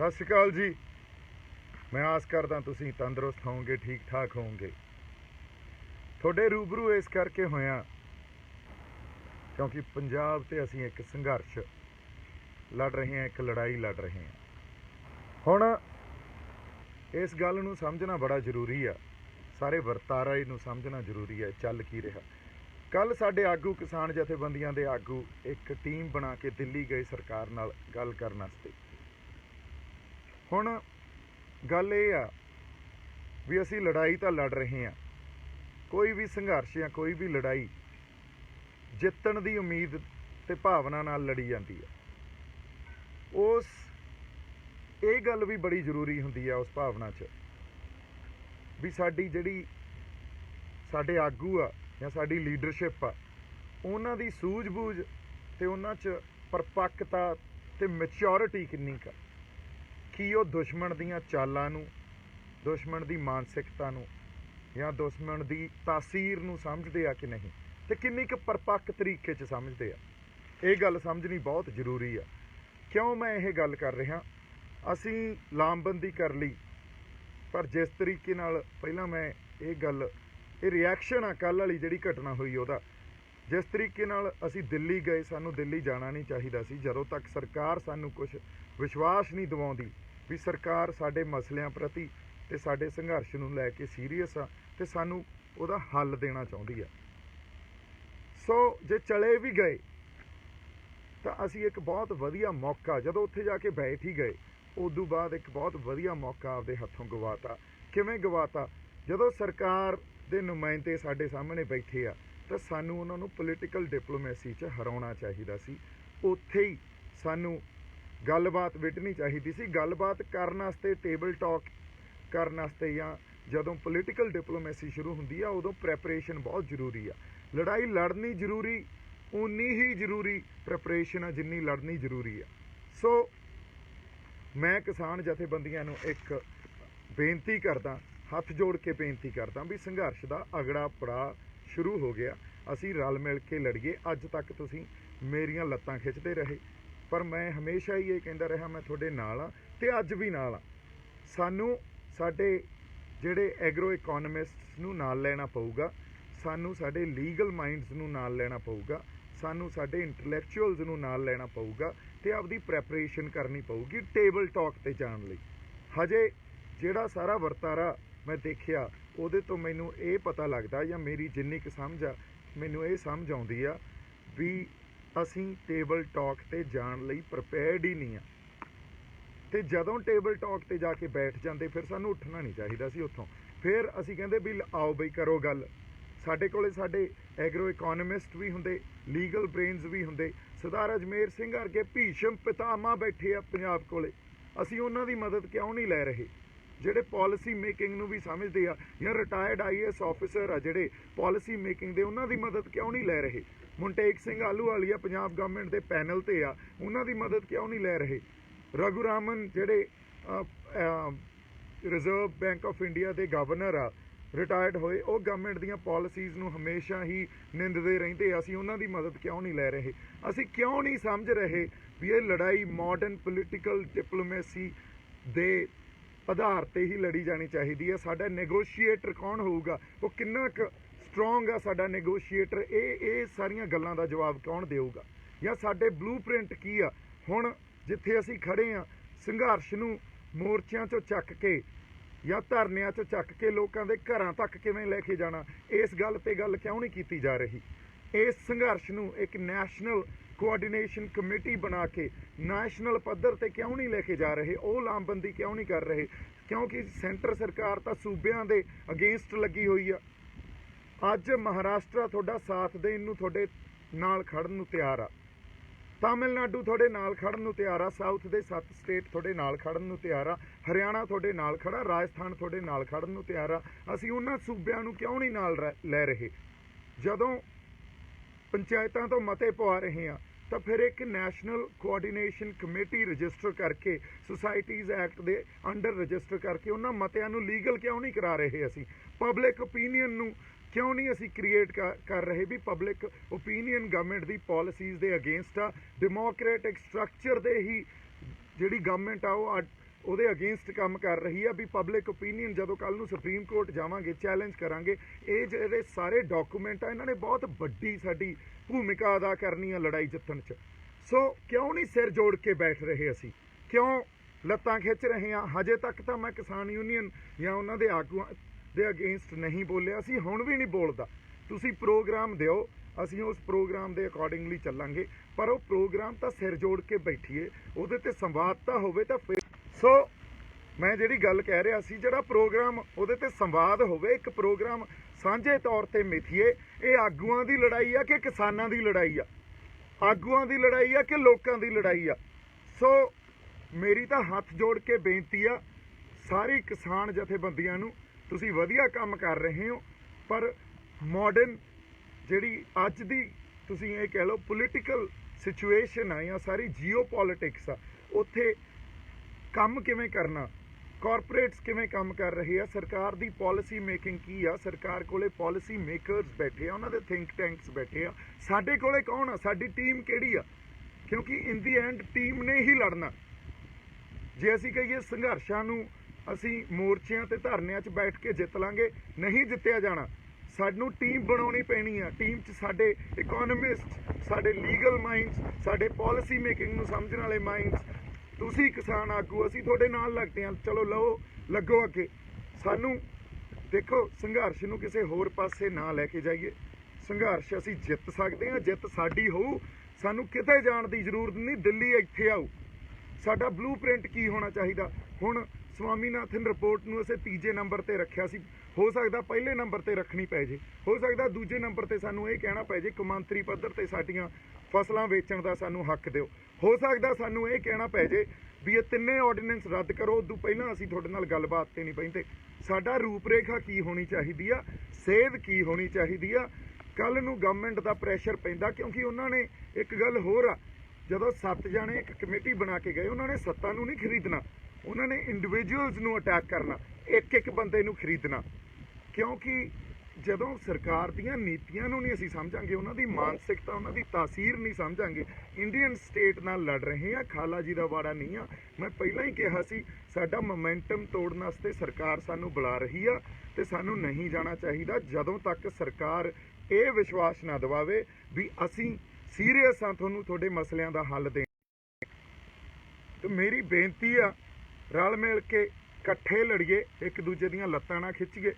ਸਤਿ ਸ਼੍ਰੀ ਅਕਾਲ ਜੀ। ਮੈਂ ਆਸ ਕਰਦਾ ਤੁਸੀਂ ਤੰਦਰੁਸਤ ਹੋਵੋਗੇ, ਠੀਕ ਠਾਕ ਹੋਵੋਗੇ। ਤੁਹਾਡੇ ਰੂਬਰੂ ਇਸ ਕਰਕੇ ਹੋਇਆ ਕਿਉਂਕਿ ਪੰਜਾਬ ਤੇ ਅਸੀਂ ਇੱਕ ਸੰਘਰਸ਼ ਲੜ ਰਹੇ ਹਾਂ, ਇੱਕ ਲੜਾਈ ਲੜ ਰਹੇ ਹਾਂ। ਹੁਣ ਇਸ ਗੱਲ ਨੂੰ ਸਮਝਣਾ ਬੜਾ ਜ਼ਰੂਰੀ ਆ। ਸਾਰੇ ਵਰਤਾਰਾ ਨੂੰ ਸਮਝਣਾ ਜ਼ਰੂਰੀ ਹੈ ਚੱਲ ਕੀ ਰਿਹਾ। ਕੱਲ ਸਾਡੇ ਆਗੂ ਕਿਸਾਨ ਜਥੇਬੰਦੀਆਂ ਦੇ ਆਗੂ ਇੱਕ ਟੀਮ ਬਣਾ ਕੇ ਦਿੱਲੀ ਗਏ ਸਰਕਾਰ ਨਾਲ ਗੱਲ ਕਰਨ ਵਾਸਤੇ। ਹੁਣ ਗੱਲ ਇਹ ਆ ਵੀ ਅਸੀਂ ਲੜਾਈ ਤਾਂ ਲੜ ਰਹੇ ਹਾਂ। ਕੋਈ ਵੀ ਸੰਘਰਸ਼ ਜਾਂ ਕੋਈ ਵੀ ਲੜਾਈ ਜਿੱਤਣ ਦੀ ਉਮੀਦ ਤੇ ਭਾਵਨਾ ਨਾਲ ਲੜੀ ਜਾਂਦੀ ਆ। ਉਸ ਇਹ ਗੱਲ ਵੀ ਬੜੀ ਜ਼ਰੂਰੀ ਹੁੰਦੀ ਆ ਉਸ ਭਾਵਨਾ 'ਚ ਵੀ ਸਾਡੀ ਜਿਹੜੀ ਸਾਡੇ ਆਗੂ ਆ ਜਾਂ ਸਾਡੀ ਲੀਡਰਸ਼ਿਪ ਆ, ਉਹਨਾਂ ਦੀ ਸੂਝ-ਬੂਝ ਤੇ ਉਹਨਾਂ 'ਚ ਪਰਪੱਕਤਾ ਤੇ ਮੈਚੁਰਿਟੀ ਕਿੰਨੀ ਕੁ ਕੀ ਉਹ ਦੁਸ਼ਮਣ ਦੀਆਂ ਚਾਲਾਂ ਨੂੰ, ਦੁਸ਼ਮਣ ਦੀ ਮਾਨਸਿਕਤਾ ਨੂੰ ਜਾਂ ਦੁਸ਼ਮਣ ਦੀ ਤਾਸੀਰ ਨੂੰ ਸਮਝਦੇ ਆ ਕਿ ਨਹੀਂ? ਤੇ ਕਿੰਨੀ ਕੁ ਪਰਪੱਕ ਤਰੀਕੇ 'ਚ ਸਮਝਦੇ ਆ? ਇਹ ਗੱਲ ਸਮਝਣੀ ਬਹੁਤ ਜ਼ਰੂਰੀ ਆ। ਕਿਉਂ ਮੈਂ ਇਹ ਗੱਲ ਕਰ ਰਿਹਾ? ਅਸੀਂ ਲਾਮਬੰਦੀ ਕਰ ਲਈ, ਪਰ ਜਿਸ ਤਰੀਕੇ ਨਾਲ ਪਹਿਲਾਂ ਮੈਂ ਇਹ ਗੱਲ, ਇਹ ਰਿਐਕਸ਼ਨ ਆ ਕੱਲ ਵਾਲੀ ਜਿਹੜੀ ਘਟਨਾ ਹੋਈ ਉਹਦਾ, ਜਿਸ ਤਰੀਕੇ ਨਾਲ ਅਸੀਂ ਦਿੱਲੀ ਗਏ, ਸਾਨੂੰ ਦਿੱਲੀ ਜਾਣਾ ਨਹੀਂ ਚਾਹੀਦਾ ਸੀ, ਜਦੋਂ ਤੱਕ ਸਰਕਾਰ ਸਾਨੂੰ ਕੁਝ ਵਿਸ਼ਵਾਸ ਨਹੀਂ ਦਿਵਾਉਂਦੀ ਵੀ ਸਰਕਾਰ ਸਾਡੇ ਮਸਲਿਆਂ ਪ੍ਰਤੀ ਤੇ ਸਾਡੇ ਸੰਘਰਸ਼ ਨੂੰ ਲੈ ਕੇ ਸੀਰੀਅਸ ਆ ਤੇ ਸਾਨੂੰ ਉਹਦਾ ਹੱਲ ਦੇਣਾ ਚਾਹੁੰਦੀ ਆ। ਸੋ ਜੇ ਚਲੇ ਵੀ ਗਏ, ਤਾਂ ਅਸੀਂ ਇੱਕ ਬਹੁਤ ਵਧੀਆ ਮੌਕਾ, ਜਦੋਂ ਉੱਥੇ ਜਾ ਕੇ ਬੈਠ ਹੀ ਗਏ, ਉਦੋਂ ਬਾਅਦ ਇੱਕ ਬਹੁਤ ਵਧੀਆ ਮੌਕਾ ਆਪਦੇ ਹੱਥੋਂ ਗਵਾਤਾ। ਕਿਵੇਂ ਗਵਾਤਾ? ਜਦੋਂ ਸਰਕਾਰ ਦੇ ਨੁਮਾਇੰਦੇ ਸਾਡੇ ਸਾਹਮਣੇ ਬੈਠੇ ਆ, ਤਾਂ ਸਾਨੂੰ ਉਹਨਾਂ ਨੂੰ ਪੋਲੀਟੀਕਲ ਡਿਪਲੋਮੇਸੀ 'ਚ ਹਰਾਉਣਾ ਚਾਹੀਦਾ ਸੀ। ਉੱਥੇ ਹੀ ਸਾਨੂੰ ਗੱਲਬਾਤ ਵਿਟਣੀ ਚਾਹੀਦੀ ਸੀ। ਗੱਲਬਾਤ ਕਰਨ ਵਾਸਤੇ ਟੇਬਲ ਟਾਕ ਕਰਨ ਵਾਸਤੇ ਜਾਂ ਜਦੋਂ ਪੋਲੀਟੀਕਲ ਡਿਪਲੋਮੇਸੀ ਸ਼ੁਰੂ ਹੁੰਦੀ ਆ, ਉਦੋਂ ਪ੍ਰੈਪਰੇਸ਼ਨ ਬਹੁਤ ਜ਼ਰੂਰੀ ਆ। ਲੜਾਈ ਲੜਨੀ ਜ਼ਰੂਰੀ ਉਨੀ ਹੀ ਜ਼ਰੂਰੀ ਪ੍ਰੈਪਰੇਸ਼ਨ ਆ ਜਿੰਨੀ ਲੜਨੀ ਜ਼ਰੂਰੀ ਆ। ਸੋ ਮੈਂ ਕਿਸਾਨ ਜਥੇਬੰਦੀਆਂ ਨੂੰ ਇੱਕ ਬੇਨਤੀ ਕਰਦਾ, ਹੱਥ ਜੋੜ ਕੇ ਬੇਨਤੀ ਕਰਦਾ ਵੀ ਸੰਘਰਸ਼ ਦਾ ਅਗੜਾ ਪੜਾ ਸ਼ੁਰੂ ਹੋ ਗਿਆ। ਅਸੀਂ ਰਲ ਮਿਲ ਕੇ ਲੜੀਏ। ਅੱਜ ਤੱਕ ਤੁਸੀਂ ਮੇਰੀਆਂ ਲੱਤਾਂ ਖਿੱਚਦੇ ਰਹੇ। ਪਰ ਮੈਂ ਹਮੇਸ਼ਾ ਹੀ ਇਹ ਕਹਿੰਦਾ ਰਿਹਾ, ਮੈਂ ਤੁਹਾਡੇ ਨਾਲ ਆ ਤੇ ਅੱਜ ਵੀ ਨਾਲ ਆ ਸਾਨੂੰ ਸਾਡੇ ਜਿਹੜੇ ਐਗਰੋ ਇਕਨੋਮਿਸਟਸ ਨੂੰ ਨਾਲ ਲੈਣਾ ਪਊਗਾ, ਸਾਨੂੰ ਸਾਡੇ ਲੀਗਲ ਮਾਈਂਡਸ ਨੂੰ ਨਾਲ ਲੈਣਾ ਪਊਗਾ, ਸਾਨੂੰ ਸਾਡੇ ਇੰਟੈਲੈਕਚੁਅਲਸ ਨੂੰ ਨਾਲ ਲੈਣਾ ਪਊਗਾ ਤੇ ਆਪਦੀ ਪ੍ਰੈਪਰੇਸ਼ਨ ਕਰਨੀ ਪਊਗੀ ਟੇਬਲ ਟਾਕ ਤੇ ਜਾਣ ਲਈ। ਹਜੇ ਜਿਹੜਾ ਸਾਰਾ ਵਰਤਾਰਾ ਮੈਂ ਦੇਖਿਆ, ਉਹਦੇ ਤੋਂ ਮੈਨੂੰ ਇਹ ਪਤਾ ਲੱਗਦਾ ਜਾਂ ਮੇਰੀ ਜਿੰਨੀ ਕੁ ਸਮਝ ਆ, ਮੈਨੂੰ ਇਹ ਸਮਝ ਆਉਂਦੀ ਆ ਵੀ ਅਸੀਂ ਟੇਬਲ ਟਾਕ ਤੇ ਜਾਣ ਲਈ ਪ੍ਰਪੇਅਰਡ ਹੀ ਨਹੀਂ ਆ। ਤੇ ਜਦੋਂ ਟੇਬਲ ਟਾਕ ਤੇ ਜਾ ਕੇ ਬੈਠ ਜਾਂਦੇ, ਫਿਰ ਸਾਨੂੰ ਉੱਠਣਾ ਨਹੀਂ ਚਾਹੀਦਾ ਸੀ ਉੱਥੋਂ। ਫਿਰ ਅਸੀਂ ਕਹਿੰਦੇ ਵੀ ਆਓ ਬਈ ਕਰੋ ਗੱਲ। ਸਾਡੇ ਕੋਲੇ ਸਾਡੇ ਐਗਰੋ ਇਕਨੋਮਿਸਟ ਵੀ ਹੁੰਦੇ ਲੀਗਲ ਬ੍ਰੇਨਸ ਵੀ ਹੁੰਦੇ। ਸਰਦਾਰ ਅਜਮੇਰ ਸਿੰਘ ਵਰਗੇ ਭੀਸ਼ਮ ਪਿਤਾਮਾ ਬੈਠੇ ਆ ਪੰਜਾਬ ਕੋਲੇ। ਅਸੀਂ ਉਹਨਾਂ ਦੀ ਮਦਦ ਕਿਉਂ ਨਹੀਂ ਲੈ ਰਹੇ? ਜਿਹੜੇ ਪਾਲਿਸੀ ਮੇਕਿੰਗ ਨੂੰ ਵੀ ਸਮਝਦੇ ਆ, ਜਾਂ ਰਿਟਾਇਰਡ ਆਈਐਸ ਆਫੀਸਰ ਆ ਜਿਹੜੇ ਪਾਲਿਸੀ ਮੇਕਿੰਗ ਦੇ, ਉਹਨਾਂ ਦੀ ਮਦਦ ਕਿਉਂ ਨਹੀਂ ਲੈ ਰਹੇ? ਮੁੰਟੇਕ ਸਿੰਘ ਆਲੂਵਾਲੀਆ ਪੰਜਾਬ ਗਵਰਨਮੈਂਟ ਦੇ ਪੈਨਲ ਤੇ ਆ। ਉਹਨਾਂ ਦੀ ਮਦਦ ਕਿਉਂ ਨਹੀਂ ਲੈ ਰਹੇ? ਰਘੂ ਰਾਮਨ ਜਿਹੜੇ ਰਿਜ਼ਰਵ ਬੈਂਕ ਆਫ ਇੰਡੀਆ ਦੇ ਗਵਰਨਰ ਆ ਰਿਟਾਇਰਡ ਹੋਏ, ਉਹ ਗਵਰਨਮੈਂਟ ਦੀਆਂ ਪਾਲਿਸੀਜ਼ ਨੂੰ ਹਮੇਸ਼ਾ ਹੀ ਨਿੰਦਦੇ ਰਹਿੰਦੇ ਅਸੀਂ ਉਹਨਾਂ ਦੀ ਮਦਦ ਕਿਉਂ ਨਹੀਂ ਲੈ ਰਹੇ? ਅਸੀਂ ਕਿਉਂ ਨਹੀਂ ਸਮਝ ਰਹੇ ਵੀ ਇਹ ਲੜਾਈ ਮਾਡਰਨ ਪੋਲੀਟੀਕਲ ਡਿਪਲੋਮੇਸੀ ਦੇ ਆਧਾਰ ਤੇ ਹੀ ਲੜੀ ਜਾਣੀ ਚਾਹੀਦੀ ਹੈ ਸਾਡਾ ਨੈਗੋਸ਼ੀਏਟਰ ਕੌਣ ਹੋਊਗਾ? ਉਹ ਕਿੰਨਾ ਕੁ ਸਟਰੋਂਗ ਆ ਸਾਡਾ ਨੈਗੋਸ਼ੀਏਟਰ ਇਹ ਇਹ ਸਾਰੀਆਂ ਗੱਲਾਂ ਦਾ ਜਵਾਬ ਕੌਣ ਦੇਊਗਾ? ਜਾਂ ਸਾਡੇ ਬਲੂਪ੍ਰਿੰਟ ਕੀ ਆ? ਹੁਣ ਜਿੱਥੇ ਅਸੀਂ ਖੜੇ ਆ, ਸੰਘਰਸ਼ ਨੂੰ ਮੋਰਚਿਆਂ 'ਚੋਂ ਚੱਕ ਕੇ ਜਾਂ ਧਰਨਿਆਂ 'ਚੋਂ ਚੱਕ ਕੇ ਲੋਕਾਂ ਦੇ ਘਰਾਂ ਤੱਕ ਕਿਵੇਂ ਲੈ ਕੇ ਜਾਣਾ, ਇਸ ਗੱਲ ਤੇ ਗੱਲ ਕਿਉਂ ਨਹੀਂ ਕੀਤੀ ਜਾ ਰਹੀ? ਇਸ ਸੰਘਰਸ਼ ਨੂੰ ਇੱਕ ਨੈਸ਼ਨਲ ਕੋਆਰਡੀਨੇਸ਼ਨ ਕਮੇਟੀ ਬਣਾ ਕੇ ਨੈਸ਼ਨਲ ਪੱਧਰ ਤੇ ਕਿਉਂ ਨਹੀਂ ਲੈ ਕੇ ਜਾ ਰਹੇ? ਉਹ ਲਾਮਬੰਦੀ ਕਿਉਂ ਨਹੀਂ ਕਰ ਰਹੇ? ਕਿਉਂਕਿ ਸੈਂਟਰ ਸਰਕਾਰ ਤਾਂ ਸੂਬਿਆਂ ਦੇ ਅਗੇਂਸਟ ਲੱਗੀ ਹੋਈ ਆ। ਅੱਜ ਮਹਾਰਾਸ਼ਟਰ ਤੁਹਾਡਾ ਸਾਥ ਦੇਣ ਨੂੰ ਤੁਹਾਡੇ ਨਾਲ ਖੜਨ ਨੂੰ ਤਿਆਰ ਆ। ਤਾਮਿਲਨਾਡੂ ਤੁਹਾਡੇ ਨਾਲ ਖੜਨ ਨੂੰ ਤਿਆਰ ਆ, ਸਾਊਥ ਦੇ ਸੱਤ ਸਟੇਟ ਤੁਹਾਡੇ ਨਾਲ ਖੜਨ ਨੂੰ ਤਿਆਰ ਆ, ਹਰਿਆਣਾ ਤੁਹਾਡੇ ਨਾਲ ਖੜਾ ਰਾਜਸਥਾਨ ਤੁਹਾਡੇ ਨਾਲ ਖੜਨ ਨੂੰ ਤਿਆਰ ਆ। ਅਸੀਂ ਉਹਨਾਂ ਸੂਬਿਆਂ ਨੂੰ ਕਿਉਂ ਨਹੀਂ ਨਾਲ ਲੈ ਰਹੇ? ਜਦੋਂ ਪੰਚਾਇਤਾਂ ਤੋਂ ਮਤੇ ਪਵਾ ਰਹੇ ਆ, ਤਾਂ ਫਿਰ ਇੱਕ ਨੈਸ਼ਨਲ ਕੋਆਰਡੀਨੇਸ਼ਨ ਕਮੇਟੀ ਰਜਿਸਟਰ ਕਰਕੇ, ਸੁਸਾਇਟੀਜ਼ ਐਕਟ ਦੇ ਅੰਡਰ ਰਜਿਸਟਰ ਕਰਕੇ ਉਹਨਾਂ ਮਤਿਆਂ ਨੂੰ ਲੀਗਲ ਕਿਉਂ ਨਹੀਂ ਕਰਾ ਰਹੇ ਅਸੀਂ? ਪਬਲਿਕ ਓਪੀਨੀਅਨ ਨੂੰ ਕਿਉਂ ਨਹੀਂ ਅਸੀਂ ਕ੍ਰੀਏਟ ਕਰ ਰਹੇ ਵੀ ਪਬਲਿਕ ਓਪੀਨੀਅਨ ਗਵਰਨਮੈਂਟ ਦੀ ਪਾਲਿਸੀਜ਼ ਦੇ ਅਗੇਂਸਟ ਆ? ਡੈਮੋਕ੍ਰੈਟਿਕ ਸਟਰਕਚਰ ਦੇ ਹੀ ਜਿਹੜੀ ਗਵਰਨਮੈਂਟ ਆ, ਉਹ ਉਹਦੇ ਅਗੇਂਸਟ ਕੰਮ ਕਰ ਰਹੀ ਆ ਵੀ ਪਬਲਿਕ ਓਪੀਨੀਅਨ ਜਦੋਂ ਕੱਲ ਨੂੰ ਸੁਪਰੀਮ ਕੋਰਟ ਜਾਵਾਂਗੇ ਚੈਲੰਜ ਕਰਾਂਗੇ, ਇਹ ਜਿਹੜੇ ਸਾਰੇ ਡਾਕੂਮੈਂਟ ਆ, ਇਹਨਾਂ ਨੇ ਬਹੁਤ ਵੱਡੀ ਸਾਡੀ ਭੂਮਿਕਾ ਅਦਾ ਕਰਨੀ ਆ ਲੜਾਈ ਜਿੱਤਣ 'ਚ। ਸੋ ਕਿਉਂ ਨਹੀਂ ਸਿਰ ਜੋੜ ਕੇ ਬੈਠ ਰਹੇ ਅਸੀਂ? ਕਿਉਂ ਲੱਤਾਂ ਖਿੱਚ ਰਹੇ ਆ? ਹਜੇ ਤੱਕ ਤਾਂ ਮੈਂ ਕਿਸਾਨ ਯੂਨੀਅਨ ਜਾਂ ਉਹਨਾਂ ਦੇ ਆਗੂਆਂ ਦੇ ਅਗੇਂਸਟ ਨਹੀਂ ਬੋਲਿਆ ਸੀ, ਹੁਣ ਵੀ ਨਹੀਂ ਬੋਲਦਾ। ਤੁਸੀਂ ਪ੍ਰੋਗਰਾਮ ਦਿਓ, ਅਸੀਂ ਉਸ ਪ੍ਰੋਗਰਾਮ ਦੇ ਅਕੋਰਡਿੰਗਲੀ ਚੱਲਾਂਗੇ। ਪਰ ਉਹ ਪ੍ਰੋਗਰਾਮ ਤਾਂ ਸਿਰ ਜੋੜ ਕੇ ਬੈਠੀਏ, ਉਹਦੇ ਤੇ ਸੰਵਾਦ ਤਾਂ ਹੋਵੇ ਤਾਂ ਫਿਰ ਸੋ, ਮੈਂ ਜਿਹੜੀ ਗੱਲ ਕਹਿ ਰਿਹਾ ਸੀ, ਜਿਹੜਾ ਪ੍ਰੋਗਰਾਮ ਉਹਦੇ ਤੇ ਸੰਵਾਦ ਹੋਵੇ, ਇੱਕ ਪ੍ਰੋਗਰਾਮ ਸਾਂਝੇ ਤੌਰ ਤੇ ਮਿਥੀਏ, ਇਹ ਆਗੂਆਂ ਦੀ ਲੜਾਈ ਆ ਕਿ ਕਿਸਾਨਾਂ ਦੀ ਲੜਾਈ ਆ? ਆਗੂਆਂ ਦੀ ਲੜਾਈ ਆ ਕਿ ਲੋਕਾਂ ਦੀ ਲੜਾਈ ਆ? ਸੋ, ਮੇਰੀ ਤਾਂ ਹੱਥ ਜੋੜ ਕੇ ਬੇਨਤੀ ਆ, ਸਾਰੀ ਕਿਸਾਨ ਜਥੇਬੰਦੀਆਂ ਨੂੰ ਤੁਸੀਂ ਵਧੀਆ ਕੰਮ ਕਰ ਰਹੇ ਹੋ, ਪਰ ਮਾਡਰਨ ਜਿਹੜੀ ਅੱਜ ਦੀ ਤੁਸੀਂ ਇਹ ਕਹਿ ਲਓ ਪੋਲੀਟੀਕਲ ਸਿਚੁਏਸ਼ਨ ਆ ਜਾਂ ਸਾਰੀ ਜੀਓਪੋਲਿਟਿਕਸ ਆ, ਉੱਥੇ ਕੰਮ ਕਿਵੇਂ ਕਰਨਾ? ਕਾਰਪੋਰੇਟਸ ਕਿਵੇਂ ਕੰਮ ਕਰ ਰਹੇ ਆ? ਸਰਕਾਰ ਦੀ ਪਾਲਿਸੀ ਮੇਕਿੰਗ ਕੀ ਆ? ਸਰਕਾਰ ਕੋਲੇ ਪਾਲਿਸੀ ਮੇਕਰਸ ਬੈਠੇ ਆ, ਉਹਨਾਂ ਦੇ ਥਿੰਕ ਟੈਂਕਸ ਬੈਠੇ ਆ। ਸਾਡੇ ਕੋਲੇ ਕੌਣ ਆ? ਸਾਡੀ ਟੀਮ ਕਿਹੜੀ ਆ? ਕਿਉਂਕਿ ਇਨ ਦੀ ਐਂਡ ਟੀਮ ਨੇ ਹੀ ਲੜਨਾ। ਜੇ ਅਸੀਂ ਕਹੀਏ ਸੰਘਰਸ਼ਾਂ ਨੂੰ ਅਸੀਂ ਮੋਰਚਿਆਂ ਤੇ ਧਰਨਿਆਂ 'ਚ ਬੈਠ ਕੇ ਜਿੱਤ ਲਾਂਗੇ, ਨਹੀਂ ਜਿੱਤਿਆ ਜਾਣਾ। ਸਾਨੂੰ ਟੀਮ ਬਣਾਉਣੀ ਪੈਣੀ ਆ। ਟੀਮ 'ਚ ਸਾਡੇ ਇਕਨੋਮਿਸਟ ਸਾਡੇ ਲੀਗਲ ਮਾਈਂਡਸ ਸਾਡੇ ਪਾਲਿਸੀ ਮੇਕਿੰਗ ਨੂੰ ਸਮਝਣ ਵਾਲੇ ਮਾਈਂਡਸ ਤੁਸੀਂ ਕਿਸਾਨ ਆਗੂ, ਅਸੀਂ ਤੁਹਾਡੇ ਨਾਲ ਲੱਗਦੇ ਹਾਂ। ਚਲੋ ਲਓ, ਲੱਗੋ ਅੱਗੇ। ਸਾਨੂੰ ਦੇਖੋ, ਸੰਘਰਸ਼ ਨੂੰ ਕਿਸੇ ਹੋਰ ਪਾਸੇ ਨਾ ਲੈ ਕੇ ਜਾਈਏ। ਸੰਘਰਸ਼ ਅਸੀਂ ਜਿੱਤ ਸਕਦੇ ਹਾਂ, ਜਿੱਤ ਸਾਡੀ ਹੋਊ। ਸਾਨੂੰ ਕਿਤੇ ਜਾਣ ਦੀ ਜ਼ਰੂਰਤ ਨਹੀਂ, ਦਿੱਲੀ ਇੱਥੇ ਆਊ। ਸਾਡਾ ਬਲੂਪ੍ਰਿੰਟ ਕੀ ਹੋਣਾ ਚਾਹੀਦਾ? ਹੁਣ ਸਵਾਮੀਨਾਥਨ ਰਿਪੋਰਟ ਨੂੰ ਅਸੀਂ ਤੀਜੇ ਨੰਬਰ ਤੇ ਰੱਖਿਆ ਸੀ। ਹੋ ਸਕਦਾ ਪਹਿਲੇ ਨੰਬਰ ਤੇ ਰੱਖਣੀ ਪੈ ਜੇ। ਹੋ ਸਕਦਾ ਦੂਜੇ ਨੰਬਰ ਤੇ ਸਾਨੂੰ ਇਹ ਕਹਿਣਾ ਪੈ ਜੇ, ਕੌਮਾਂਤਰੀ ਪੱਧਰ ਤੇ ਸਾਡੀਆਂ ਫਸਲਾਂ ਵੇਚਣ ਦਾ ਸਾਨੂੰ ਹੱਕ ਦਿਓ। ਹੋ ਸਕਦਾ ਸਾਨੂੰ ਇਹ ਕਹਿਣਾ ਪੈ ਜੇ ਵੀ ਇਹ ਤਿੰਨੇ ਆਰਡੀਨੈਂਸ ਰੱਦ ਕਰੋ, ਉਦੋਂ ਪਹਿਲਾਂ ਅਸੀਂ ਤੁਹਾਡੇ ਨਾਲ ਗੱਲਬਾਤ ਤੇ ਨਹੀਂ ਪੈਂਦੇ ਸਾਡਾ ਰੂਪਰੇਖਾ ਕੀ ਹੋਣੀ ਚਾਹੀਦੀ ਆ? ਸੇਧ ਕੀ ਹੋਣੀ ਚਾਹੀਦੀ ਆ? ਕੱਲ ਨੂੰ ਗਵਰਨਮੈਂਟ ਦਾ ਪ੍ਰੈਸ਼ਰ ਪੈਂਦਾ ਕਿਉਂਕਿ ਉਹਨਾਂ ਨੇ ਇੱਕ ਗੱਲ ਹੋਰ ਆ। ਜਦੋਂ ਸੱਤ ਜਾਣੇ ਇੱਕ ਕਮੇਟੀ ਬਣਾ ਕੇ ਗਏ, ਉਹਨਾਂ ਨੇ ਸੱਤਾ ਨੂੰ ਨਹੀਂ ਖਰੀਦਣਾ। ਉਹਨਾਂ ਨੇ ਇੰਡੀਵਿਜੂਅਲਸ ਨੂੰ ਅਟੈਕ ਕਰਨਾ, ਇੱਕ ਇੱਕ ਬੰਦੇ ਨੂੰ ਖਰੀਦਣਾ। ਕਿਉਂਕਿ ਜਦੋਂ ਸਰਕਾਰ ਦੀਆਂ ਨੀਤੀਆਂ ਨੂੰ ਨਹੀਂ ਅਸੀਂ ਸਮਝਾਂਗੇ, ਉਹਨਾਂ ਦੀ ਮਾਨਸਿਕਤਾ, ਉਹਨਾਂ ਦੀ ਤਾਸੀਰ ਨਹੀਂ ਸਮਝਾਂਗੇ ਇੰਡੀਅਨ ਸਟੇਟ ਨਾਲ ਲੜ ਰਹੇ ਆ, ਖਾਲਾ ਜੀ ਦਾ ਵਾੜਾ ਨਹੀਂ ਆ। ਮੈਂ ਪਹਿਲਾਂ ਹੀ ਕਿਹਾ ਸੀ, ਸਾਡਾ ਮੋਮੈਂਟਮ ਤੋੜਨ ਵਾਸਤੇ ਸਰਕਾਰ ਸਾਨੂੰ ਬੁਲਾ ਰਹੀ ਆ ਤੇ ਸਾਨੂੰ ਨਹੀਂ ਜਾਣਾ ਚਾਹੀਦਾ ਜਦੋਂ ਤੱਕ ਸਰਕਾਰ ਇਹ ਵਿਸ਼ਵਾਸ ਨਾ ਦਿਵਾਵੇ ਵੀ ਅਸੀਂ ਸੀਰੀਅਸ ਆ ਤੁਹਾਨੂੰ ਤੁਹਾਡੇ ਮਸਲਿਆਂ ਦਾ ਹੱਲ ਦੇ ਤੇ ਮੇਰੀ ਬੇਨਤੀ ਆ ਰਲ ਮਿਲ ਕੇ ਇਕੱਠੇ ਲੜੀਏ, ਇੱਕ ਦੂਜੇ ਦੀਆਂ ਲੱਤਾਂ ਨਾ ਖਿੱਚੀਏ।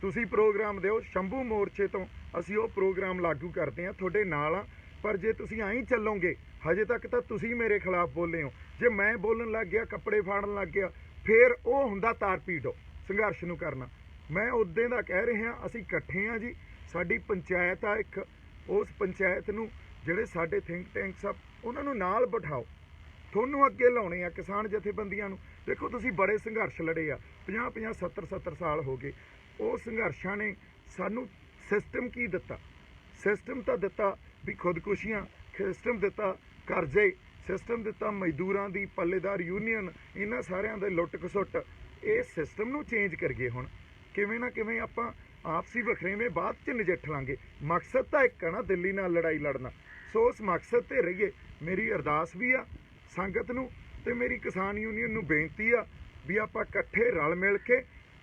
ਤੁਸੀਂ ਪ੍ਰੋਗਰਾਮ ਦਿਓ, ਸ਼ੰਭੂ ਮੋਰਚੇ ਤੋਂ ਅਸੀਂ ਉਹ ਪ੍ਰੋਗਰਾਮ ਲਾਗੂ ਕਰਦੇ ਹਾਂ, ਤੁਹਾਡੇ ਨਾਲ ਆ ਪਰ ਜੇ ਤੁਸੀਂ ਐਂ ਚੱਲੋਗੇ, ਹਜੇ ਤੱਕ ਤਾਂ ਤੁਸੀਂ ਮੇਰੇ ਖਿਲਾਫ ਬੋਲੇ ਹੋ। ਜੇ ਮੈਂ ਬੋਲਣ ਲੱਗ ਗਿਆ, ਕੱਪੜੇ ਫਾੜਨ ਲੱਗ ਗਿਆ, ਫੇਰ ਉਹ ਹੁੰਦਾ ਤਾਰ ਪੀੜੋ, ਸੰਘਰਸ਼ ਨੂੰ ਕਰਨਾ। ਮੈਂ ਉਦੋਂ ਦਾ ਕਹਿ ਰਿਹਾ, ਅਸੀਂ ਇਕੱਠੇ ਆ ਜੀ। ਸਾਡੀ ਪੰਚਾਇਤ ਆ ਇੱਕ, ਉਸ ਪੰਚਾਇਤ ਨੂੰ ਜਿਹੜੇ ਸਾਡੇ ਥਿੰਕ ਟੈਂਕਸ ਆ, ਉਹਨਾਂ ਨੂੰ ਨਾਲ ਬਿਠਾਓ। ਤੁਹਾਨੂੰ ਅੱਗੇ ਲਾਉਣੇ ਆ ਕਿਸਾਨ ਜਥੇਬੰਦੀਆਂ ਨੂੰ। ਦੇਖੋ ਤੁਸੀਂ ਬੜੇ ਸੰਘਰਸ਼ ਲੜੇ ਆ 50 50 70 70 ਸਾਲ ਹੋ ਗਏ। ਉਹ ਸੰਘਰਸ਼ਾਂ ਨੇ ਸਾਨੂੰ ਸਿਸਟਮ ਕੀ ਦਿੱਤਾ? ਸਿਸਟਮ ਤਾਂ ਦਿੱਤਾ ਵੀ ਖੁਦਕੁਸ਼ੀਆਂ ਸਿਸਟਮ ਦਿੱਤਾ ਕਰਜ਼ੇ ਸਿਸਟਮ ਦਿੱਤਾ ਮਜ਼ਦੂਰਾਂ ਦੀ ਪੱਲੇਦਾਰ ਯੂਨੀਅਨ ਇਹਨਾਂ ਸਾਰਿਆਂ ਦੇ ਲੁੱਟ ਖਸੁੱਟ ਇਹ ਸਿਸਟਮ ਨੂੰ ਚੇਂਜ ਕਰੀਏ ਹੁਣ। ਕਿਵੇਂ ਨਾ ਕਿਵੇਂ ਆਪਾਂ ਆਪਸੀ ਵਖਰੇਵੇਂ ਬਾਅਦ ਚ ਨਜਿੱਠ ਲਾਂਗੇ। ਮਕਸਦ ਤਾਂ ਇੱਕ ਹੈ ਨਾ, ਦਿੱਲੀ ਨਾਲ ਲੜਾਈ ਲੜਨਾ। ਸੋ ਉਸ ਮਕਸਦ ਤੇ ਰਹੀਏ। ਮੇਰੀ ਅਰਦਾਸ ਵੀ ਆ, ਸੰਗਤ ਨੂੰ ਤੇ ਮੇਰੀ ਕਿਸਾਨ ਯੂਨੀਅਨ ਨੂੰ ਬੇਨਤੀ ਆ ਵੀ ਆਪਾਂ ਇਕੱਠੇ ਰਲ ਮਿਲ ਕੇ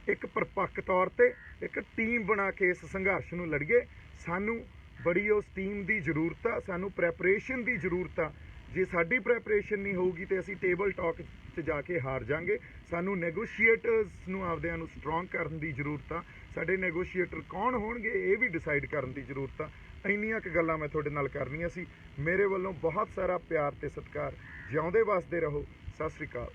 ਇੱਕ ਪਰਪੱਕ ਤੌਰ ਤੇ ਇੱਕ ਟੀਮ ਬਣਾ ਕੇ ਇਸ ਸੰਘਰਸ਼ ਨੂੰ ਲੜੀਏ। ਸਾਨੂੰ ਬੜੀ ਉਸ ਟੀਮ ਦੀ ਜ਼ਰੂਰਤ ਆ, ਸਾਨੂੰ ਪ੍ਰੈਪਰੇਸ਼ਨ ਦੀ ਜ਼ਰੂਰਤ ਆ। ਜੇ ਸਾਡੀ ਪ੍ਰੈਪਰੇਸ਼ਨ ਨਹੀਂ ਹੋਊਗੀ ਤੇ ਅਸੀਂ ਟੇਬਲ ਟਾਕ 'ਚ ਜਾ ਕੇ ਹਾਰ ਜਾਾਂਗੇ। ਸਾਨੂੰ ਨੈਗੋਸ਼ੀਏਟਰਸ ਨੂੰ ਆਪਦਿਆਂ ਨੂੰ ਸਟਰੋਂਗ ਕਰਨ ਦੀ ਜ਼ਰੂਰਤ ਆ। ਸਾਡੇ ਨੈਗੋਸ਼ੀਏਟਰ ਕੌਣ ਹੋਣਗੇ, ਇਹ ਵੀ ਡਿਸਾਈਡ ਕਰਨ ਦੀ ਜ਼ਰੂਰਤ ਆ। ਇੰਨੀਆਂ ਕੁ ਗੱਲਾਂ ਮੈਂ ਤੁਹਾਡੇ ਨਾਲ ਕਰਨੀਆਂ ਸੀ। ਮੇਰੇ ਵੱਲੋਂ ਬਹੁਤ ਸਾਰਾ ਪਿਆਰ ਤੇ ਸਤਿਕਾਰ ਜਿਉਂਦੇ ਵਸਦੇ ਰਹੋ। ਸਤਿ ਸ੍ਰੀ ਅਕਾਲ।